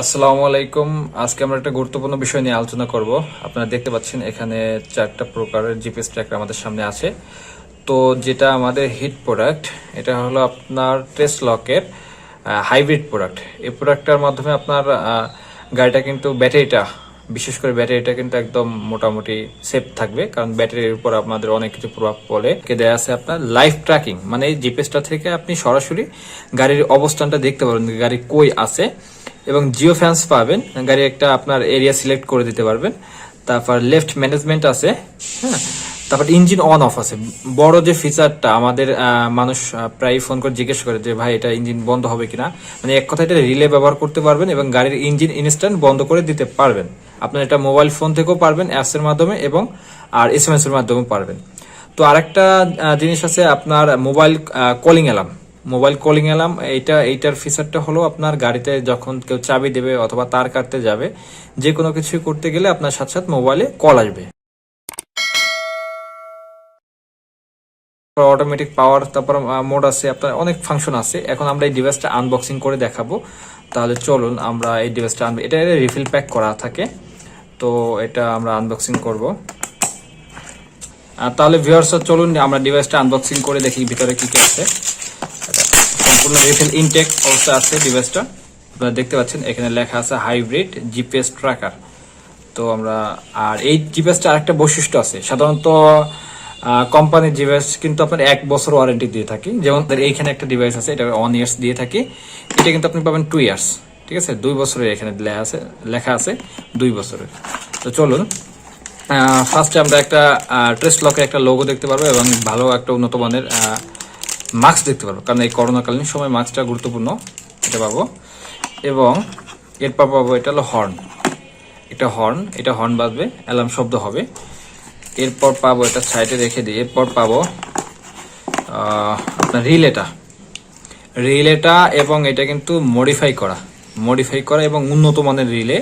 আসসালামু আলাইকুম। আজকে আমরা একটা গুরুত্বপূর্ণ বিষয় নিয়ে আলোচনা করব। আপনারা দেখতে পাচ্ছেন এখানে চারটা প্রকারের জিপিএস ট্র্যাকার আমাদের সামনে আছে। তো যেটা আমাদের হিট প্রোডাক্ট, এটা হলো আপনার টেস্ট লকের হাইব্রিড প্রোডাক্ট। এই প্রোডাক্টটার মাধ্যমে আপনার গাড়িটা কিন্তু ব্যাটারিটা, বিশেষ করে ব্যাটারিটা কিন্তু একদম মোটামুটি সেফ থাকবে। কারণ ব্যাটারির উপর আপনাদের অনেক কিছু প্রভাব পড়ে। কে দেয়া আছে আপনার লাইফ ট্র্যাকিং। মানে এই জিপিএসটা থেকে আপনি সরাসরি গাড়ির অবস্থানটা দেখতে পারবেন যে গাড়ি কই আছে। এবং জিও ফ্যান্স পাবেন। গাড়ি একটা আপনার এরিয়া সিলেক্ট করে দিতে পারবেন। তারপর লেফট ম্যানেজমেন্ট আছে হ্যাঁ? তারপর ইঞ্জিন অন অফ আছে। বড় যে ফিচারটা আমাদের মানুষ প্রায় ফোন করে জিজ্ঞেস করে যে, ভাই, এটা ইঞ্জিন বন্ধ হবে কিনা? মানে এক কথা এটা রিলে ব্যবহার করতে পারবেন এবং গাড়ির ইঞ্জিন ইনস্ট্যান্ট বন্ধ করে দিতে পারবেন। আপনার এটা মোবাইল ফোন থেকেও পারবেন অ্যাপস এর মাধ্যমে এবং, আর এস এম এস এর মাধ্যমেও পারবেন। তো আরেকটা জিনিস আছে, আপনার mobile calling alarm mobile calling alarm এইটা, এইটার ফিচারটা হলো আপনার গাড়িতে যখন কেউ চাবি দেবে অথবা তার কাটতে যাবে, যে কোনো কিছু করতে গেলে আপনার সাথে সাথে মোবাইলে কল আসবে। অটোমেটিক পাওয়ার তারপর মোড আছে, আপনার অনেক ফাংশন আছে। এখন আমরা এই ডিভাইসটা আনবক্সিং করে দেখাবো। তাহলে চলুন আমরা এই ডিভাইসটা আনব এটা রিফিল প্যাক করা থাকে। তো এটা আমরা আনবক্সিং করব। তাহলে ভিউয়ার্স চলুন, আমরা ডিভাইসটা আনবক্সিং করে দেখি ভিতরে কি কি আছে। সম্পূর্ণ রিফিল ইনটেক অবস্থা আছে ডিভাইসটা আপনারা দেখতে পাচ্ছেন, এখানে লেখা আছে হাইব্রিড জিপিএস ট্র্যাকার তো আমরা, আর এই জিপিএসটা আরেকটা বৈশিষ্ট্য আছে। সাধারণত কোম্পানির ডিভাইস কিন্তু আপনার এক বছর ওয়ারেন্টি দিয়ে থাকি। যেমন এইখানে একটা ডিভাইস আছে, এটা ওয়ান ইয়ার্স দিয়ে থাকি। এটা কিন্তু আপনি পাবেন টু ইয়ার্স ঠিক আছে? দুই বছরের এখানে লেখা আছে লেখা আছে দুই বছরের। তো চলুন ফার্স্টে আমরা একটা ট্রেস লকের একটা লোগো দেখতে পারব এবং ভালো একটা উন্নত মানের মাস্ক দেখতে পারব। কারণ এই করোনাকালীন সময় মাস্কটা গুরুত্বপূর্ণ, এটা পাবো। এবং এরপর পাবো এটা হলো হর্ন এটা হর্ন এটা হর্ন বাজবে অ্যালার্ম শব্দ হবে। এরপর পাবো এটা সাইডে রেখে দিই এরপর পাবো আপনার রিলেটা রিলেটা এবং এটা কিন্তু মডিফাই করা। মডিফাই করা এবং উন্নত মানের রিলে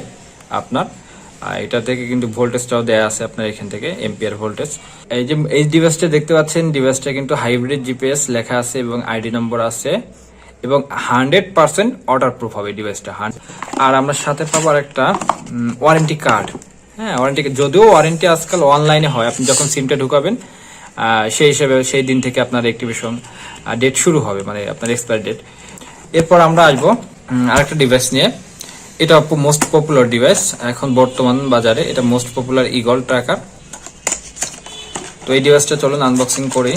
আপনার আর এটা থেকে কিন্তু ভোল্টেজটাও দেয়া আছে আপনার এখান থেকে এম্পিয়ার ভোল্টেজ এই যে এই ডিভাইসটা দেখতে পাচ্ছেন ডিভাইসটা কিন্তু হাইব্রিড জিপিএস লেখা আছে এবং আইডি নম্বর আছে এবং হান্ড্রেড পার্সেন্ট অর্ডার প্রুফ হবে ডিভাইসটা আর আমরা সাথে পাবো আর একটা ওয়ারেন্টি কার্ড হ্যাঁ ওয়ারেন্টি যদিও ওয়ারেন্টি আজকাল অনলাইনে হয়, আপনি যখন সিমটা ঢুকাবেন সেই হিসেবে সেই দিন থেকে আপনার অ্যাক্টিভেশন ডেট শুরু হবে মানে আপনার এক্সপায়ার ডেট এরপর আমরা আসব আরেকটা ডিভাইস নিয়ে। এটা মোস্ট পপুলার ডিভাইস এখন বর্তমান বাজারে এটা মোস্ট পপুলার ইগল ট্র্যাকার তো এই ডিভাইসটা চলুন আনবক্সিং করি।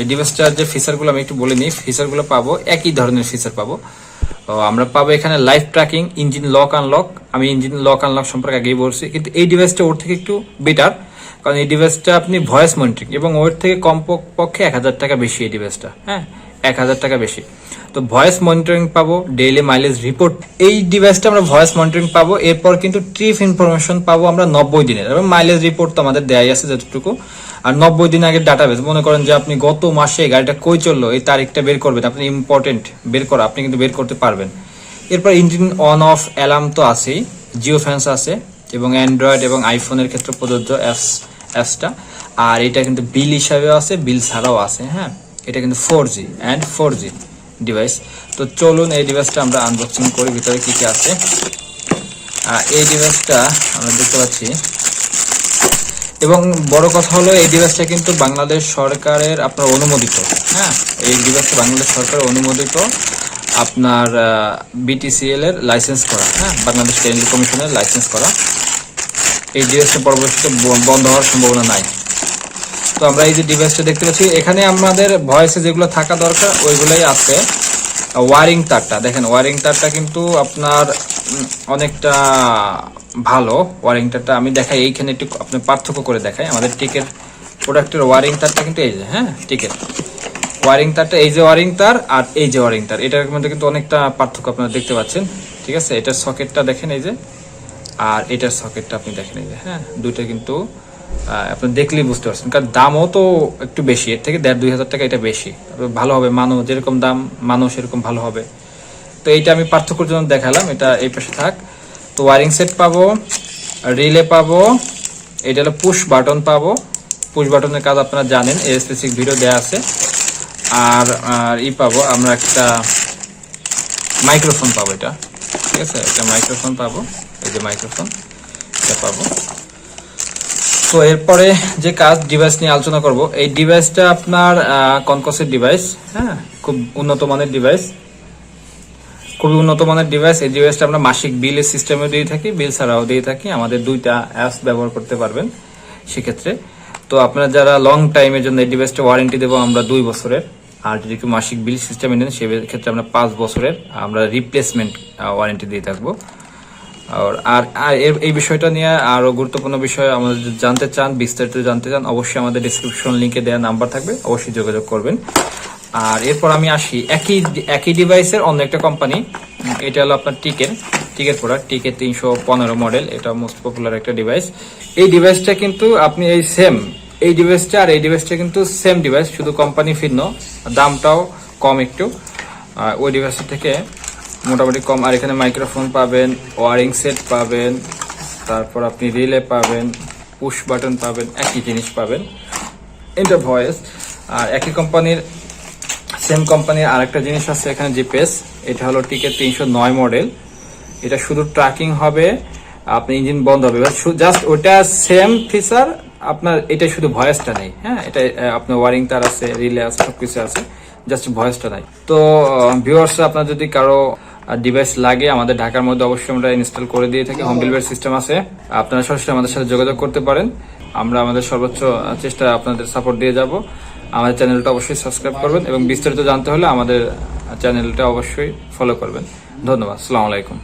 এই ডিভাইসটার যে ফিচারগুলো আমি একটু বলে নিই ফিচারগুলো পাবো, একই ধরনের ফিচার পাবো। আমরা পাবো এখানে life tracking engine lock unlock আমি ইঞ্জিন লক আনলক সম্পর্কে আগেই বলছি, কিন্তু এই ডিভাইসটা ওর থেকে একটু বেটার কারণ এই ডিভাইসটা আপনি ভয়েস মনিটরিং এবং ওর থেকে কম পক্ষে এক হাজার টাকা বেশি এই ডিভাইসটা হ্যাঁ? এক হাজার টাকা বেশি। তো ভয়েস মনিটরিং পাবো ডেইলি মাইলেজ রিপোর্ট এই ডিভাইসটা আমরা ভয়েস মনিটরিং পাবো, এরপর কিন্তু ট্রিপ ইনফরমেশন পাবো আমরা নব্বই দিনের। এবং মাইলেজ রিপোর্ট তো আমাদের দেয়াই আছে যতটুকু। আর নব্বই দিন আগের ডাটাবেস মনে করেন যে আপনি গত মাসে গাড়িটা কই চলল, এই তারিখটা বের করবেন, আপনি ইম্পর্টেন্ট বের করা, আপনি কিন্তু বের করতে পারবেন। এরপর ইঞ্জিন অন অফ অ্যালার্ম তো আছেই জিও ফ্যান্স আছে, এবং অ্যান্ড্রয়েড এবং আইফোনের ক্ষেত্রে প্রযোজ্য অ্যাপস অ্যাপসটা আর এটা কিন্তু বিল হিসাবেও আছে বিল ছাড়াও আছে হ্যাঁ। এটা কিন্তু four G and four G device তো চলুন এই ডিভাইসটা আমরা আনবক্সিং করি, ভিতরে কী কী আছে। এই ডিভাইসটা আমরা দেখতে পাচ্ছি। এবং বড় কথা হলো, এই ডিভাইসটা কিন্তু বাংলাদেশ সরকারের আপনার অনুমোদিত। হ্যাঁ এই ডিভাইসটা বাংলাদেশ সরকার অনুমোদিত আপনার বিটিসিএল এর লাইসেন্স করা। হ্যাঁ বাংলাদেশ টেলিকমিশনের কমিশনের লাইসেন্স করা। এই ডিভাইসটা পরবর্তীতে বন্ধ হওয়ার সম্ভাবনা নাই। তো আমরা এই যে ডিভাইসটা দেখতে পাচ্ছি, এখানে আমাদের ভয়েসে যেগুলো থাকা দরকার, ওইগুলোই আছে। ওয়ারিং তারটা, দেখেন ওয়ারিং তারটা কিন্তু আপনার অনেকটা ভালো ওয়ারিং তারটা। আমি দেখাই, এইখানে একটু আপনি পার্থক্য করে দেখাই। আমাদের টিকের প্রোডাক্টের ওয়ারিং তারটা কিন্তু এই যে হ্যাঁ টিকের ওয়ারিং তারটা, এই যে ওয়ারিং তার আর এই যে ওয়ারিং তার। এটার মধ্যে কিন্তু অনেকটা পার্থক্য আপনারা দেখতে পাচ্ছেন, ঠিক আছে? এটার সকেটটা দেখেন এই যে, আর এটার সকেটটা আপনি দেখেন এই যে হ্যাঁ? দুইটা কিন্তু আপনি দেখলেই বুঝতে পারছেন। কারণ দামও তো একটু বেশি, এর থেকে দেড় দুই হাজার টাকা এটা বেশি। ভালো হবে, মানও যেরকম দাম, মানও সেরকম ভালো হবে। তো এইটা আমি পার্থক্যের জন্য দেখালাম, এটা এই পাশে থাক। তো ওয়ারিং সেট পাবো রিলে পাবো, এটা হলো পুশ বাটন পাবো। পুশ বাটনের কাজ আপনারা জানেন, এর স্পেসিফিক ভিডিও দেওয়া আছে। আর আর ই পাবো, আমরা একটা মাইক্রোফোন পাবো এটা। ঠিক আছে? একটা মাইক্রোফোন পাবো, এই যে মাইক্রোফোন এটা পাবো। তো এরপরে যে কাজ ডিভাইস নিয়ে আলোচনা করব, এই ডিভাইসটা আপনার কনকসের ডিভাইস হ্যাঁ? খুব উন্নত মানের ডিভাইস খুবই উন্নত মানের ডিভাইস এই ডিভাইসটা আমরা মাসিক বিলের সিস্টেমে দিয়ে থাকি বিল ছাড়াও দিয়ে থাকি। আমাদের দুইটা অ্যাপস ব্যবহার করতে পারবেন সেক্ষেত্রে। তো আপনারা যারা লং টাইমের জন্য এই ডিভাইসটা ওয়ারেন্টি দেবো, আমরা দুই বছরের। আর যদি মাসিক বিল সিস্টেমে নেন, সেক্ষেত্রে আমরা পাঁচ বছরের আমরা রিপ্লেসমেন্ট ওয়ারেন্টি দিয়ে থাকব। আর আর এই বিষয়টা নিয়ে আরও গুরুত্বপূর্ণ বিষয় আমাদের জানতে চান, বিস্তারিত জানতে চান, অবশ্যই আমাদের ডিসক্রিপশন লিংকে দেওয়া নাম্বার থাকবে, অবশ্যই যোগাযোগ করবেন। আর এরপর আমি আসি, একই একই ডিভাইসের অন্য একটা কোম্পানি এটা হলো আপনার টিকের টিকের প্রোডাক্ট টিকে তিনশো পনেরো মডেল এটা মোস্ট পপুলার একটা ডিভাইস এই ডিভাইসটা কিন্তু আপনি এই সেম এই ডিভাইসটা আর এই ডিভাইসটা কিন্তু সেম ডিভাইস শুধু কোম্পানি ভিন্ন দামটাও কম একটু। ওই ডিভাইসটা থেকে মোটামুটি কম। আর এখানে মাইক্রোফোন পাবেন ওয়ারিং সেট পাবেন, তারপর আপনি রিলে পাবেন পুশ বাটন পাবেন, একই জিনিস পাবেন। এটা ভয়েস আর একই কোম্পানির সেম কোম্পানির আরেকটা জিনিস আছে এখানে জিপিএস এটা হলো টিকে তিনশো নয় মডেল এটা শুধু ট্র্যাকিং হবে, আপনি ইঞ্জিন বন্ধ হবে। জাস্ট ওটা সেম ফিচার আপনার এটা শুধু ভয়েসটা নেই হ্যাঁ? এটা আপনার ওয়ারিং তার আছে রিলে আছে, সবকিছু আছে জাস্ট ভয়েসটা নাই। তো ভিউয়ার্স আপনার যদি কারও ডিভাইস লাগে, আমাদের ঢাকার মধ্যে অবশ্যই আমরা ইনস্টল করে দিয়ে থাকি। হোম ডেলিভারি সিস্টেম আছে। আপনারা সরাসরি আমাদের সাথে যোগাযোগ করতে পারেন। আমরা আমাদের সর্বোচ্চ চেষ্টা আপনাদের সাপোর্ট দিয়ে যাব। আমাদের চ্যানেলটা অবশ্যই সাবস্ক্রাইব করবেন এবং বিস্তারিত জানতে হলে আমাদের চ্যানেলটা অবশ্যই ফলো করবেন। ধন্যবাদ। সালামালাইকুম আলাইকুম।